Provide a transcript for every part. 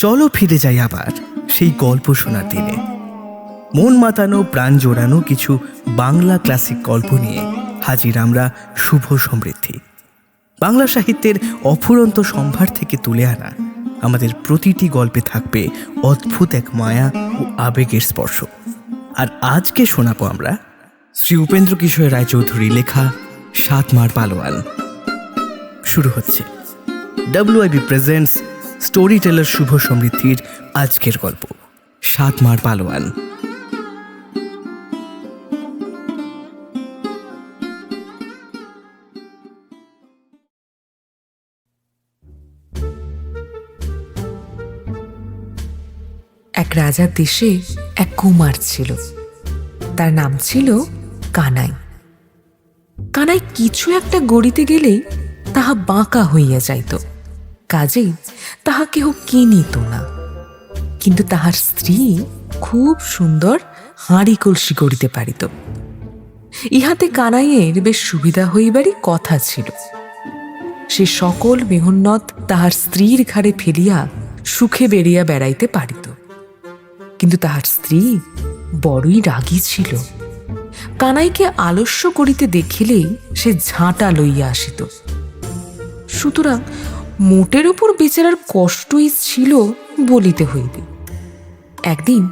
চলো ফিরে যাই আবার সেই গল্প শোনার দিনে। মন মাতানো, প্রাণ জোড়ানো কিছু বাংলা ক্লাসিক গল্প নিয়ে হাজির আমরা শুভ সমৃদ্ধি। বাংলা সাহিত্যের অফুরন্ত সম্ভার থেকে তুলে আনা আমাদের প্রতিটি গল্পে থাকবে অদ্ভুত এক মায়া ও আবেগের স্পর্শ। আর আজকে শোনাবো আমরা শ্রী উপেন্দ্র কিশোর রায়চৌধুরী লেখা সাত মার পালোয়ান। শুরু হচ্ছে। WIB presents story teller Shubho সমৃদ্ধির আজকের গল্প সাত মার পালোয়ান। এক রাজার দেশে এক কুমার ছিল। তার নাম ছিল কানাই। কানাই কিছু একটা গড়িতে গেলেই তাহা বাঁকা হইয়া যাইত। কাজেই তাহা কেহ কিনিত না। কিন্তু তাহার স্ত্রী খুব সুন্দর হাঁড়ি কলসি গড়িতে পারিত। ইহাতে কানাইয়ের বেশ সুবিধা হইবারই কথা ছিল। সে সকল মেহন্নত তাহার স্ত্রীর ঘাড়ে ফেলিয়া সুখে বেরিয়া বেড়াইতে পারিত। কিন্তু তাহার স্ত্রী বড়ই রাগী ছিল। কানাইকে আলস্য করিতে দেখিলেই সে ঝাঁটা লইয়া আসিত। সুতরাং মোটের উপর বেচারার কষ্টই ছিল বলিতে হইবে। একদিন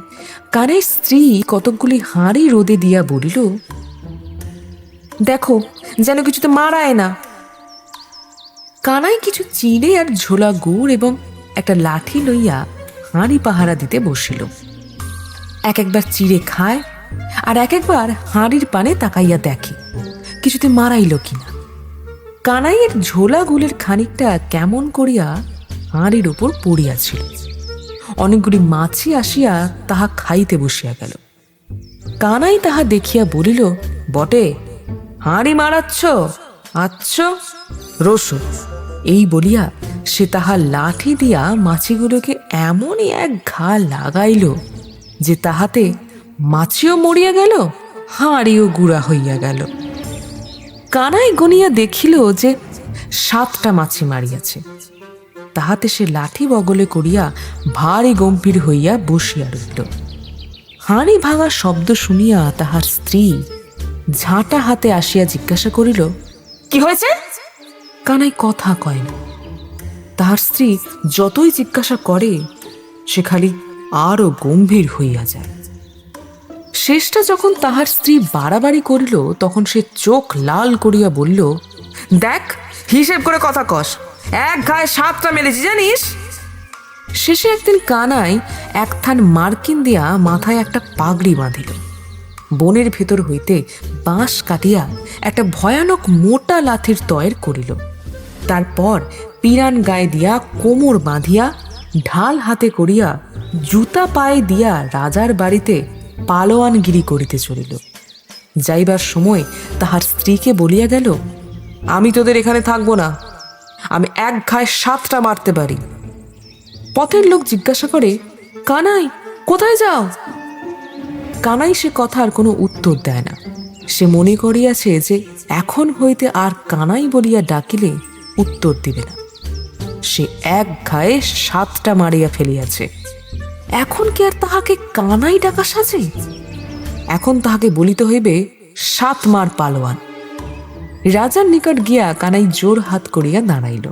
কানের স্ত্রী কতকগুলি হাঁড়ি রোদে দিয়া বলিল, দেখো, যেন কিছুতে মারায় না। কানাই কিছু চিড়ে আর ঝোলা গুড় এবং একটা লাঠি লইয়া হাঁড়ি পাহারা দিতে বসিল। এক একবার চিড়ে খায় আর এক একবার হাঁড়ির পানে তাকাইয়া দেখে, কিছুতে মারাইল কিনা? কানাইয়ের ঝোলা গুলের খানিকটা কেমন করিয়া হাঁড়ির উপর পড়িয়াছিল। অনেকগুলি মাছি আসিয়া তাহা খাইতে বসিয়া গেল। কানাই তাহা দেখিয়া বলিল, বটে, হাঁড়ি মারাচ্ছ? আচ্ছ? রসো। এই বলিয়া সে তাহা লাঠি দিয়া মাছিগুলোকে এমনই এক ঘা লাগাইল যে তাহাতে মাছিও মরিয়া গেল, হাঁড়িও গুড়া হইয়া গেল। কানাই গনিয়া দেখিল যে সাতটা মাছি মারিয়াছে। তাহাতে সে লাঠি বগলে করিয়া ভারী গম্ভীর হইয়া বসিয়া রইল হাঁড়ি ভাঙা শব্দ শুনিয়া তাহার স্ত্রী ঝাঁটা হাতে আসিয়া জিজ্ঞাসা করিল, কি হয়েছে? কানাই কথা কয় না। তাহার স্ত্রী যতই জিজ্ঞাসা করে, সে খালি আরও গম্ভীর হইয়া যায়। শেষটা যখন তাহার স্ত্রী বাড়াবাড়ি করিল, তখন সে চোখ লাল করিয়া বলল, দেখ, হিসেব করে কথা কস। এক গায়ে সাতটা মেরেছি জানিস? শেষে একদিন কানাই এক থান মার্কিন দিয়া মাথায় একটা পাগড়ি বাঁধিল। বনের ভেতর হইতে বাঁশ কাটিয়া একটা ভয়ানক মোটা লাথির তয়ের করিল। তারপর পিরান গায়ে দিয়া কোমর বাঁধিয়া ঢাল হাতে করিয়া জুতা পায়ে দিয়া রাজার বাড়িতে পালোয়ানগিরি করিতে চলিল। যাইবার সময় তাহার স্ত্রীকে বলিয়া গেল, আমি তোদের এখানে থাকব না। আমি এক ঘায়ে সাতটা মারতে পারি। পথের লোক জিজ্ঞাসা করে, কানাই, কোথায় যাও? কানাই সে কথার কোনো উত্তর দেয় না। সে মনে করিয়াছে যে এখন হইতে আর কানাই বলিয়া ডাকিলে উত্তর দিবে না। সে এক ঘায়ে সাতটা মারিয়া ফেলিয়াছে। এখন কি আর তাহাকে কানাই ডাকা সাজে? এখন তাহাকে বলিতে হইবে, সাত মার পালোয়ান। রাজার নিকট গিয়া কানাই জোর হাত করিয়া দাঁড়াইল।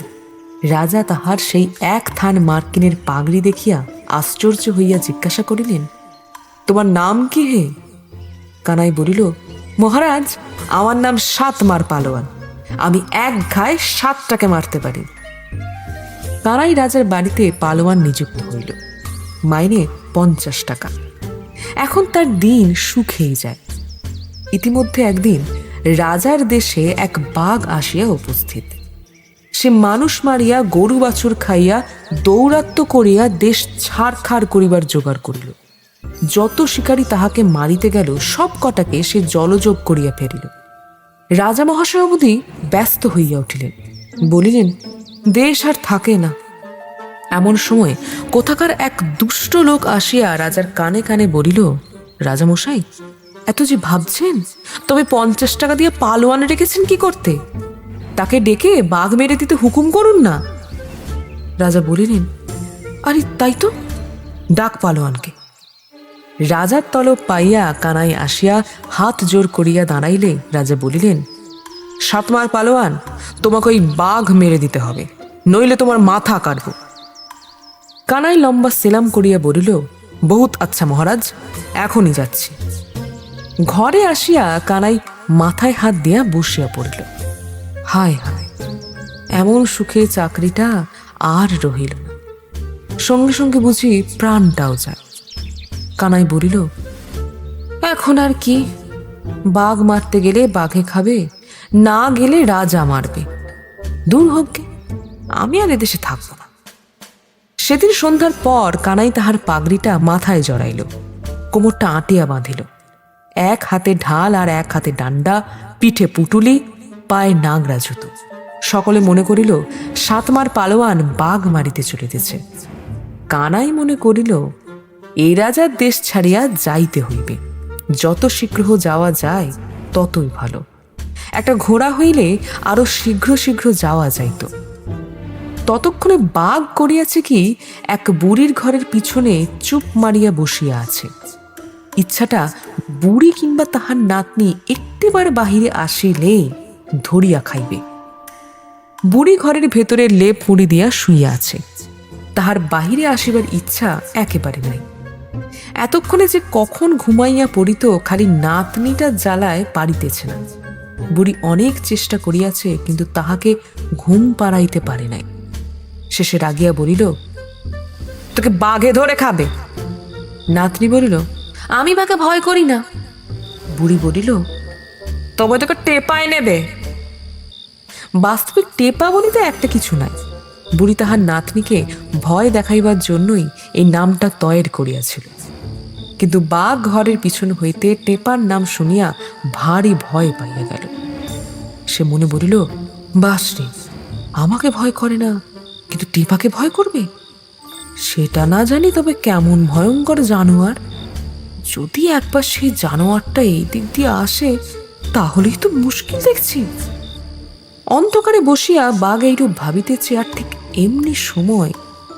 রাজা তাহার সেই এক থান মার্কিনের পাগড়ি দেখিয়া আশ্চর্য হইয়া জিজ্ঞাসা করিলেন, তোমার নাম কি হে? কানাই বলিল, মহারাজ, আমার নাম সাত মার পালোয়ান। আমি এক ঘায়ে সাতটাকে মারতে পারি। কানাই রাজার বাড়িতে পালোয়ান নিযুক্ত হইল। মাইনে পঞ্চাশ টাকা। এখন তার দিন সুখেই যায়। ইতিমধ্যে একদিন রাজার দেশে এক বাঘ আসিয়া উপস্থিত। সে মানুষ মারিয়া, গরু বাছুর খাইয়া দৌরাত্ম করিয়া দেশ ছাড়খাড় করিবার জোগাড় করিল। যত শিকারী তাহাকে মারিতে গেল, সব কটাকে সে জলযোগ করিয়া ফেরিল রাজা মহাশয় অবধি ব্যস্ত হইয়া উঠিলেন। বলিলেন, দেশ আর থাকে না। এমন সময় কোথাকার এক দুষ্ট লোক আসিয়া রাজার কানে কানে বলিল, রাজামশাই, এত যে ভাবছেন? তবে পঞ্চাশ টাকা দিয়ে পালোয়ান রেখেছেন কি করতে? তাকে ডেকে বাঘ মেরে দিতে হুকুম করুন না। রাজা বলিলেন, আরে, তাই তো, ডাক পালোয়ানকে। রাজার তলব পাইয়া কানাই আসিয়া হাত জোর করিয়া দাঁড়াইলে রাজা বলিলেন, সাতমার পালোয়ান, তোমাকে ওই বাঘ মেরে দিতে হবে, নইলে তোমার মাথা কাটব। কানাই লম্বা সেলাম করিয়া বলিল, বহুত আচ্ছা মহারাজ, এখনই যাচ্ছি। ঘরে আসিয়া কানাই মাথায় হাত দিয়া বসিয়া পড়িল। হায় হায়, এমন সুখে চাকরিটা আর রহিল না। সঙ্গে সঙ্গে বুঝি প্রাণটাও যায়। কানাই বলিল, এখন আর কি? বাঘ মারতে গেলে বাঘে খাবে, না গেলে রাজা মারবে। দূর হোক আমি আর এদেশে থাকব না। সেদিন সন্ধ্যার পর কানাই তাহার পাগড়িটা মাথায় জড়াইল, কোমরটা আটিয়া বাঁধিল। এক হাতে ঢাল আর এক হাতে ডান্ডা, পিঠে পুটুলি, পায়ে নাগরা জুতো। সকলে মনে করিল, সাতমার পালোয়ান বাঘ মারিতে চলিতেছে। কানাই মনে করিল এই রাজার দেশ ছাড়িয়া যাইতে হইবে। যত শীঘ্র যাওয়া যায়, ততই ভালো। একটা ঘোড়া হইলে আরও শীঘ্র শীঘ্র যাওয়া যাইত। ততক্ষণে বাঘ করিয়াছে কি, এক বুড়ির ঘরের পিছনে চুপ মারিয়া বসিয়া আছে। ইচ্ছাটা বুড়ি কিংবা তাহার নাতনি একটিবার বাহিরে আসিলে ধরিয়া খাইবে। বুড়ি ঘরের ভেতরে লেপ মুড়ি দিয়া শুইয়া আছে। তাহার বাহিরে আসিবার ইচ্ছা একেবারে নাই। এতক্ষণে যে কখন ঘুমাইয়া পড়িত খালি নাতনিটা জ্বালায় পারিতেছে না। বুড়ি অনেক চেষ্টা করিয়াছে, কিন্তু তাহাকে ঘুম পাড়াইতে পারে নাই। শেষে রাগিয়া বলিল তোকে বাঘে ধরে খাবে? নাতনি বলিল আমি বাঘে ভয় করি না। বুড়ি বলিল তবে তোকে টেপায় নেবে। বাস্তবিক টেপা বলিতে একটা কিছু নাই। বুড়ি তাহার নাতনিকে ভয় দেখাইবার জন্যই এই নামটা তয়ের করিয়াছিল। কিন্তু বাঘ ঘরের পিছন হইতে টেপার নাম শুনিয়া ভারী ভয় পাইয়া গেল। সে মনে বলিল বাস রে আমাকে ভয় করে না? কিন্তু টিপাকে ভয় করবে? সেটা না জানি তবে কেমন ভয়ঙ্কর জানোয়ার। যদি একবার সেই জানোয়ারটা এই দিক দিয়ে আসে, তাহলেই তো মুশকিল দেখছি। অন্ধকারে বসিয়া বাঘ এইরূপ ভাবিতেছে আর ঠিক এমনি সময়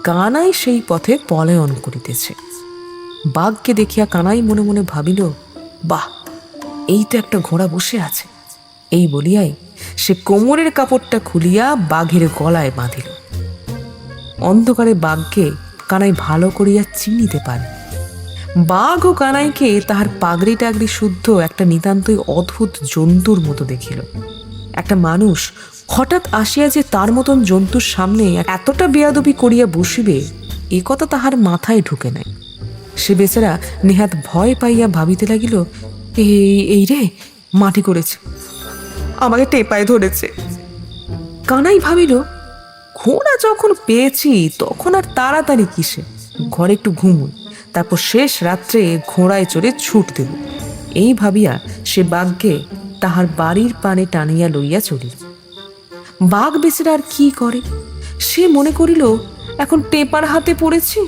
কানাই সেই পথে পলায়ন করিতেছে। বাঘকে দেখিয়া কানাই মনে মনে ভাবিল, বাহ এই তো একটা ঘোড়া বসে আছে। এই বলিয়াই সে কোমরের কাপড়টা খুলিয়া বাঘের গলায় বাঁধিল। অন্ধকারে বাঘকে কানাই ভালো করিয়া চিনিতে পারে। বাঘ ও কানাইকে তাহার পাগড়ি টাগড়ি শুদ্ধ একটা নিতান্তই অদ্ভুত জন্তুর মতো দেখিল। একটা মানুষ হঠাৎ আসিয়া যে তার মতন জন্তুর সামনে এতটা বেয়াদবি করিয়া বসিবে, এ কথা তাহার মাথায় ঢুকে নাই। সে বেচারা নেহাত ভয় পাইয়া ভাবিতে লাগিল, এই এই রে, মাটি করেছে। আমাকে টেপায় ধরেছে। কানাই ভাবিল ঘোড়া যখন পেয়েছি, তখন আর তাড়াতাড়ি কিসে? ঘরে একটু ঘুমুই, তারপর শেষ রাত্রে ঘোড়ায় চড়ে ছুট দেব। এই ভাবিয়া সে বাঘকে তাহার বাড়ির পানে টানিয়া লইয়া চলিল। বাঘ বেচারা আর কি করে? সে মনে করিল, এখন টেপার হাতে পড়েছি,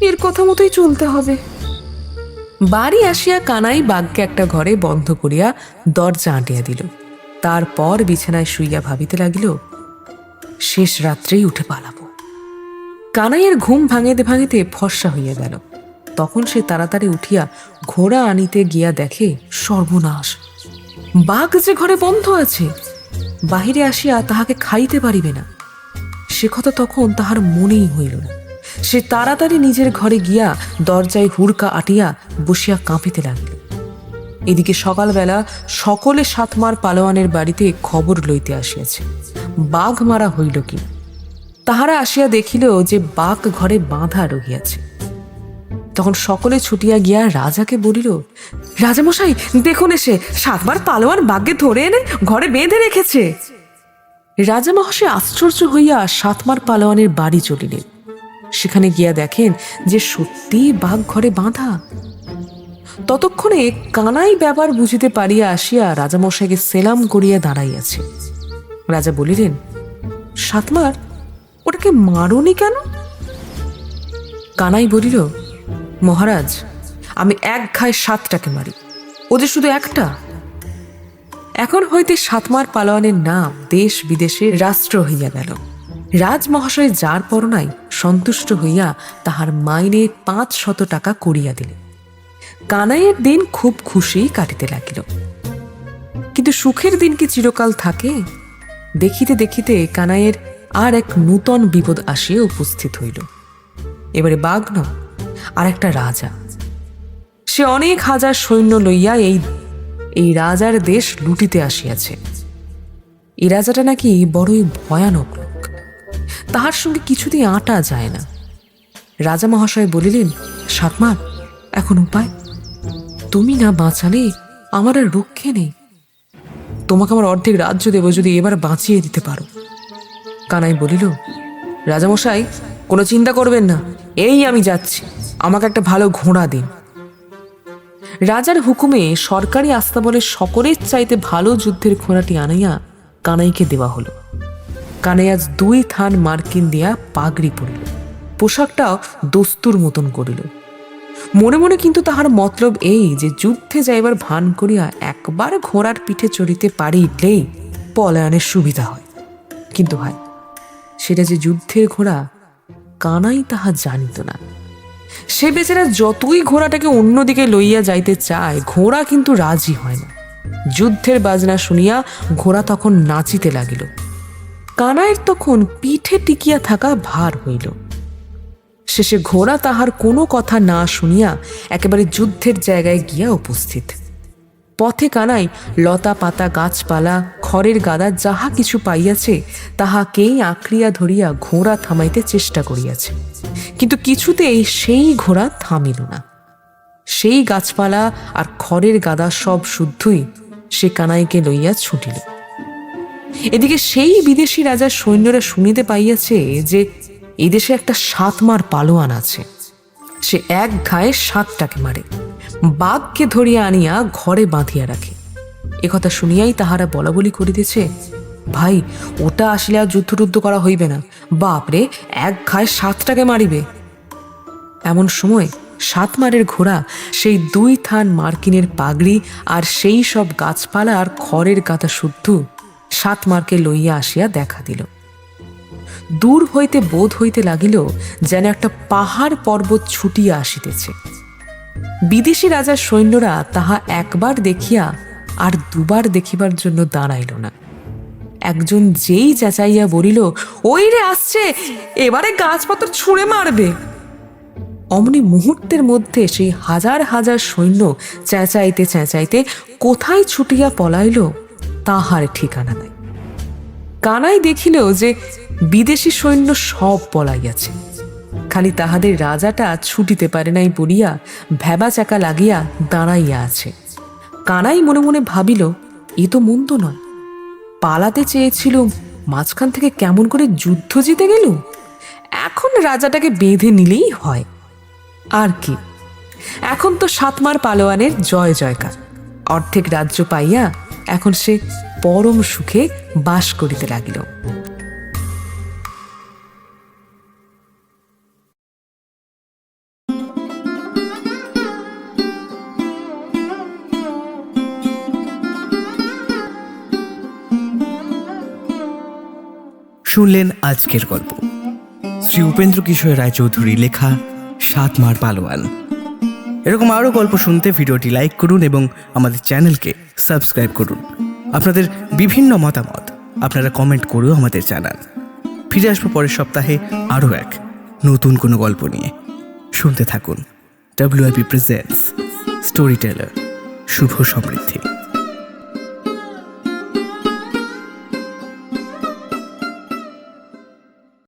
এর কথা মতোই চলতে হবে। বাড়ি আসিয়া কানাই বাঘকে একটা ঘরে বন্ধ করিয়া দরজা আঁটিয়া দিল। তারপর বিছানায় শুইয়া ভাবিতে লাগিল শেষ রাত্রেই উঠে পালাবো। কানাইয়ের ঘুম ভাঙিতে ভাঙিতে ফর্সা হইয়া গেল। তখন সে তাড়াতাড়ি উঠিয়া ঘোড়া আনিতে গিয়া দেখে সর্বনাশ। বাঘ যে ঘরে বন্ধ আছে, বাহিরে আসিয়া তাহাকে খাইতে পারিবে না। সে কথা তখন তাহার মনেই হইল না। সে তাড়াতাড়ি নিজের ঘরে গিয়া দরজায় হুড়কা আটিয়া বসিয়া কাঁপিতে লাগিল। এদিকে সকালবেলা সকলে সাতমার পালোয়ানের বাড়িতে খবর লইতে আসিয়াছে। বাঘ মারা হইল কি? তাহারা আসিয়া দেখিল যে বাঘ ঘরে বাঁধা রহিয়াছে। তখন সকলে ছুটিয়া গিয়া রাজাকে বলিল, রাজামশাই, দেখুন এসে, সাতবার পালোয়ান বাঘকে ধরে এনে ঘরে বেঁধে রেখেছে। রাজা মহাশয় আশ্চর্য হইয়া সাতমার পালোয়ানের বাড়ি চলিলেন। সেখানে গিয়া দেখেন যে সত্যি বাঘ ঘরে বাঁধা। ততক্ষণে কানাই ব্যাপার বুঝিতে পারিয়া আসিয়া রাজামশাইকে সেলাম করিয়া দাঁড়াইয়াছে। রাজা বলিলেন, সাতমার, ওটাকে মারনি কেন? কানাই বলিল, মহারাজ, আমি এক ঘায়ে সাতটাকে মারি, ও যে শুধু একটা। এখন হইতে সাতমার পালোয়ানের নাম দেশ বিদেশে রাষ্ট্র হইয়া গেল। রাজ মহাশয় যার পরনাই সন্তুষ্ট হইয়া তাহার মাইনে পাঁচ শত টাকা করিয়া দিলেন। কানাইয়ের দিন খুব খুশি কাটিতে লাগিল। কিন্তু সুখের দিন কি চিরকাল থাকে? দেখিতে দেখিতে কানাইয়ের আর এক নূতন বিপদ আসিয়া উপস্থিত হইল। এবারে বাঘ ন আর একটা রাজা। সে অনেক হাজার সৈন্য লইয়া এই এই রাজার দেশ লুটিতে আসিয়াছে। এই রাজাটা নাকি বড়ই ভয়ানক লোক। তাহার সঙ্গে কিছুতেই আটা যায় না। রাজা মহাশয় বলিলেন সাতমার এখন উপায়? তুমি না বাঁচালে আমার আর রক্ষে নেই। তোমাকে আমার অর্ধেক রাজ্য দেব যদি এবার বাঁচিয়ে দিতে পারো। কানাই বলিল, রাজামশাই, কোনো চিন্তা করবেন না, এই আমি যাচ্ছি, আমাকে একটা ভালো ঘোড়া দিন। রাজার হুকুমে সরকারি আস্তাবলে সকলের চাইতে ভালো যুদ্ধের ঘোড়াটি আনাইয়া কানাইকে দেওয়া হলো। কানাই আজ দুই থান মার্কিন দিয়া পাগড়ি পরিল, পোশাকটাও দস্তুর মতন করিল। মনে মনে কিন্তু তাহার মতলব এই যে যুদ্ধে যাইবার ভান করিয়া একবার ঘোড়ার পিঠে চড়িতে পারিলেই পলায়নের সুবিধা হয়। কিন্তু হয় সেটা যে যুদ্ধের ঘোড়া, কানাই তাহা জানিত না। সে বেচারা যতই ঘোড়াটাকে অন্যদিকে লইয়া যাইতে চায়, ঘোড়া কিন্তু রাজি হয় না। যুদ্ধের বাজনা শুনিয়া ঘোড়া তখন নাচিতে লাগিল। কানাইয়ের তখন পিঠে টিকিয়া থাকা ভার হইল। শেষে ঘোড়া তাহার কোনো কথা না শুনিয়া একেবারে যুদ্ধের জায়গায় গিয়া উপস্থিত। পথে কানাই লতা পাতা গাছপালা, খড়ের গাদা যাহা কিছু পাইয়াছে তাহাকেই আঁকড়িয়া ধরিয়া ঘোড়া থামাইতে চেষ্টা করিয়াছে। কিন্তু কিছুতেই সেই ঘোড়া থামিল না। সেই গাছপালা আর খড়ের গাদা সব শুদ্ধই সে কানাইকে লইয়া ছুটিল। এদিকে সেই বিদেশি রাজার সৈন্যরা শুনিতে পাইয়াছে যে এদেশে একটা সাতমার পালোয়ান আছে। সে এক ঘায়ে সাতটাকে মারে। বাঘকে ধরিয়া আনিয়া ঘরে বাঁধিয়া রাখে। একথা শুনিয়াই তাহারা বলা বলি করিতেছে, ভাই, ওটা আসলে আর যুদ্ধটুদ্ধ করা হইবে না। বাপরে এক ঘায়ে সাতটাকে মারিবে। এমন সময় সাতমারের ঘোড়া, সেই দুই থান মার্কিনের পাগড়ি আর সেই সব গাছপালা আর খড়ের গাদা শুদ্ধ সাতমারকে লইয়া আসিয়া দেখা দিল। দূর হইতে বোধ হইতে লাগিল যেন একটা পাহাড় পর্বত ছুটিয়া আসিতেছে। বিদেশি রাজার সৈন্যরা তাহা একবার দেখিয়া আর দুবার দেখিবার জন্য দাঁড়াইল না। একজন যেই চেঁচাইয়া বলিল, ওই রে, আসছে! এবারে গাছপাতর ছুঁড়ে মারবে! অমনি মুহূর্তের মধ্যে সেই হাজার হাজার সৈন্য চেঁচাইতে চেঁচাইতে কোথায় ছুটিয়া পলাইল, তাহার ঠিকানা নাই। কানাই দেখিল যে বিদেশি সৈন্য সব পলাইয়াছে। খালি তাহাদের রাজাটা ছুটিতে পারে নাই বলিয়া ভেবা চাকা লাগিয়া দাঁড়াইয়া আছে। কানাই মনে মনে ভাবিল, এ তো মন্দ নয়। পালাতে চেয়েছিল, মাঝখান থেকে কেমন করে যুদ্ধ জিতে গেল? এখন রাজাটাকে বেঁধে নিলেই হয়। আর কি? এখন তো সাতমার পালোয়ানের জয় জয়কার। অর্ধেক রাজ্য পাইয়া এখন সে পরম সুখে বাস করিতে লাগিল। শুনলেন আজকের গল্প। শ্রী উপেন্দ্র কিশোর রায়চৌধুরী লেখা সাতমার পালোয়ান। এরকম আরও গল্প শুনতে ভিডিওটি লাইক করুন এবং আমাদের চ্যানেলকে সাবস্ক্রাইব করুন। আপনাদের বিভিন্ন মতামত আপনারা কমেন্ট করেও আমাদের জানান। ফিরে আসব পরের সপ্তাহে আরও এক নতুন কোনো গল্প নিয়ে। শুনতে থাকুন। WIP presents story teller Shubho Samriddhi.